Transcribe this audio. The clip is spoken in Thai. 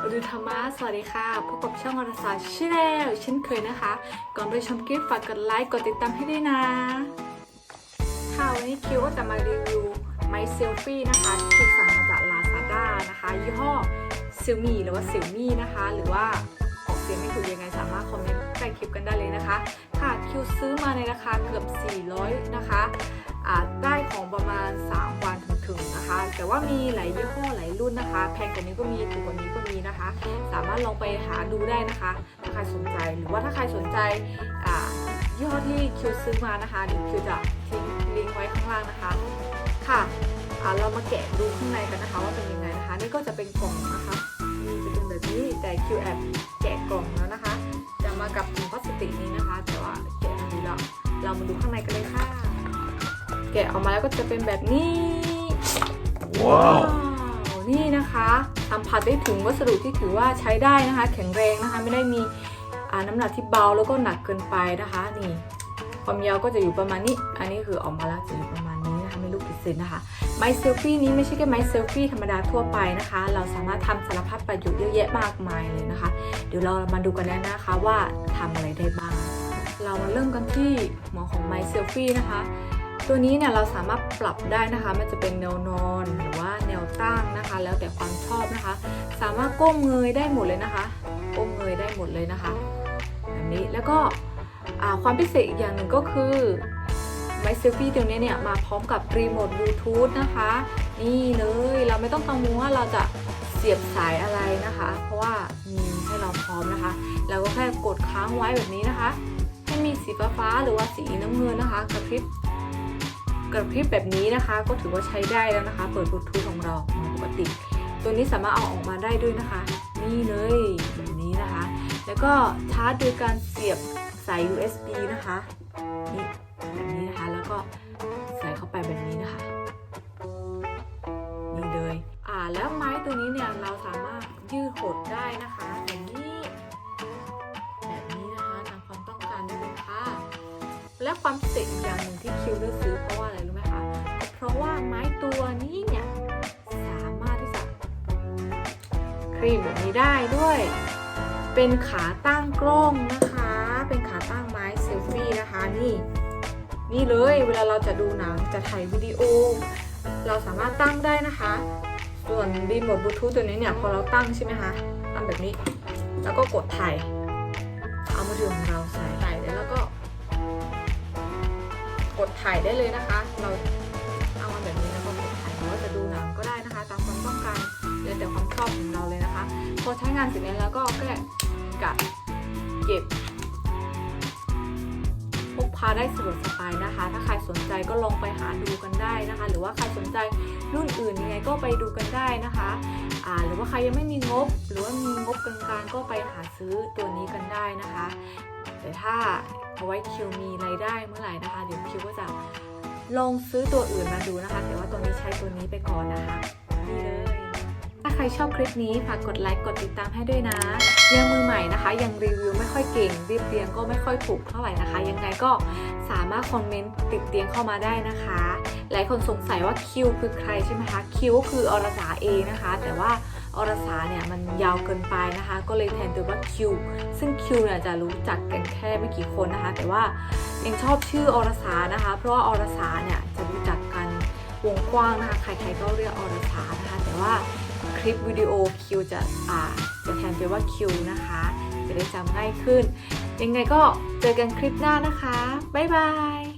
สวัสดีค่ะ พบกับช่องอรสาชิแนลเช่นเคยนะคะ ก่อนไปชมคลิปฝากกดไลค์ กดติดตามให้ด้วยนะ ค่ะวันนี้คิวก็จะมารีวิวไมเซลฟี่นะคะที่สั่งมาจาก Lazada นะคะ ยี่ห้อซิลมี่หรือว่าซิลมี่นะคะ หรือว่าออกเสียงไม่ถูกยังไงสามารถคอมเมนต์ใต้คลิปกันได้เลยนะคะ ค่ะคิวซื้อมาในราคาเกือบ 400 นะคะอ่า แต่ว่ามีหลายยี่ห้อหลายรุ่นนะคะ แพงกว่านี้ก็มีถูกกว่านี้ก็มีนะคะ สามารถลองไปหาดูได้นะคะ ถ้าใครสนใจหรือว่าถ้าใครสนใจยี่ห้อที่คิวซื้อมานะคะเดี๋ยวคิวจะทิ้งลิงก์ไว้ข้างล่างนะคะค่ะเรามาแกะดูข้างในกันนะคะ ว่าเป็นยังไงนะคะ นี่ก็จะเป็นกล่องนะคะนี่จะเป็นแบบนี้แต่คิวแอบแกะกล่องแล้วนะคะ จะมากับถุงพลาสติกนี้นะคะ แต่ว่าแกะดูแล้วเรามาดูข้างในกันเลยค่ะ แกะออกมาแล้วก็จะเป็นแบบนี้ ว้าวนี่นะคะสัมผัสได้ถึงวัสดุที่ถือว่าใช้ได้นะคะ แข็งแรงนะคะ ไม่ได้มีน้ำหนักที่เบาแล้วก็หนักเกินไปนะคะ นี่ ความยาวก็จะอยู่ประมาณนี้ อันนี้คือออกมาแล้วจะอยู่ประมาณนี้นะคะไม่รู้กี่เซนนะคะ ไม้เซลฟี่นี้ไม่ใช่แค่ไม้เซลฟี่ธรรมดาทั่วไปนะคะ เราสามารถทำสารพัดประโยชน์เยอะแยะมากมายเลยนะคะ เดี๋ยวเรามาดูกันแล้วนะคะว่าทำอะไรได้บ้าง เรามาเริ่มกันที่หัวของไม้เซลฟี่นะคะ ตัวนี้เนี่ยเราสามารถปรับได้นะคะ มันจะเป็นแนวนอนหรือว่าแนวตั้งนะคะ แล้วแต่ความชอบนะคะ สามารถก้มเงยได้หมดเลยนะคะ ก้มเงยได้หมดเลยนะคะแบบนี้แล้วก็ความพิเศษอีกอย่างหนึ่งก็คือไมเซลฟี่ตัวนี้เนี่ยมาพร้อมกับรีโมทบลูทูธนะคะ นี่เลยเราไม่ต้องกังวลว่าเราจะเสียบสายอะไรนะคะ เพราะว่ามีให้เราพร้อมนะคะ เราก็แค่กดค้างไว้แบบนี้นะคะ ให้มีสีฟ้าหรือว่าสีน้ำเงินนะคะกระพริบ กระพริบแบบนี้นะคะ ก็ถือว่าใช้ได้แล้วนะคะ เปิดบลูทูธของเราเหมือนปกติ ตัวนี้สามารถเอาออกมาได้ด้วยนะคะ นี่เลยแบบนี้นะคะ แล้วก็ชาร์จโดยการเสียบสาย USB นะคะนี่แบบนี้นะคะแล้วก็ใส่เข้าไปแบบนี้นะคะนี่เลยอ่าแล้วไม้ตัวนี้เนี่ยเราสามารถยืดหดได้นะคะอย่างนี้แบบนี้นะคะตามความต้องการได้เลยค่ะและความพิเศษอีกอย่างหนึ่งที่คิวเลือกซื้อเพราะว่าอะไร ครีมแบบนี้ได้ด้วย เป็นขาตั้งกล้องนะคะ เป็นขาตั้งไม้เซลฟี่นะคะนี่ นี่เลยเวลาเราจะดูหนังจะถ่ายวิดีโอ เราสามารถตั้งได้นะคะ ส่วนรีโมทบลูทูธตัวนี้เนี่ยพอเราตั้งใช่ไหมคะตั้งแบบนี้ แล้วก็กดถ่ายเอามือถือของเราใส่ถ่แล้วก็ กดถ่ายได้เลยนะคะ เรา ใช้งานเสร็จแล้วก็แค่กะเก็บพกพาได้สะดวกสบายนะคะ ถ้าใครสนใจก็ลองไปหาดูกันได้นะคะ หรือว่าใครสนใจรุ่นอื่นยังไงก็ไปดูกันได้นะคะอ่าหรือว่าใครยังไม่มีงบ หรือว่ามีงบกลางๆ ก็ไปหาซื้อตัวนี้กันได้นะคะ แต่ถ้าเอาไว้คิวมีรายได้เมื่อไหร่นะคะ เดี๋ยวคิวก็จะลองซื้อตัวอื่นมาดูนะคะ แต่ว่าตัวนี้ใช้ตัวนี้ไปก่อนนะคะนี่เลย รชอบคลิปนี้ฝากกดไลค์กดติดตามให้ด้วยนะ ยังมือใหม่นะคะ ยังรีวิวไม่ค่อยเก่งเรียบเรียงก็ไม่ค่อยถูกเท่าไหร่นะคะ ยังไงก็สามารถคอมเมนต์ติดเตียงเข้ามาได้นะคะ หลายคนสงสัยว่าคิวคือใครใช่ไหมคะคิวก็คืออรสาเองนะคะ แต่ว่าอรสาเนี่ยมันยาวเกินไปนะคะ ก็เลยแทนตัวว่าคิวซึ่งคิวเนี่ยจะรู้จักกันแค่ไม่กี่คนนะคะ แต่ว่ายังชอบชื่ออรสานะคะ เพราะว่าอรสาเนี่ยจะรู้จักกันวงกว้างนะคะ ใครๆก็เรียกอรสานะคะ แต่ว่า คลิปวิดีโอคิวจะอ่าจะแทนไปว่าคิวนะคะ จะได้จำง่ายขึ้น ยังไงก็เจอกันคลิปหน้านะคะ บ๊ายบาย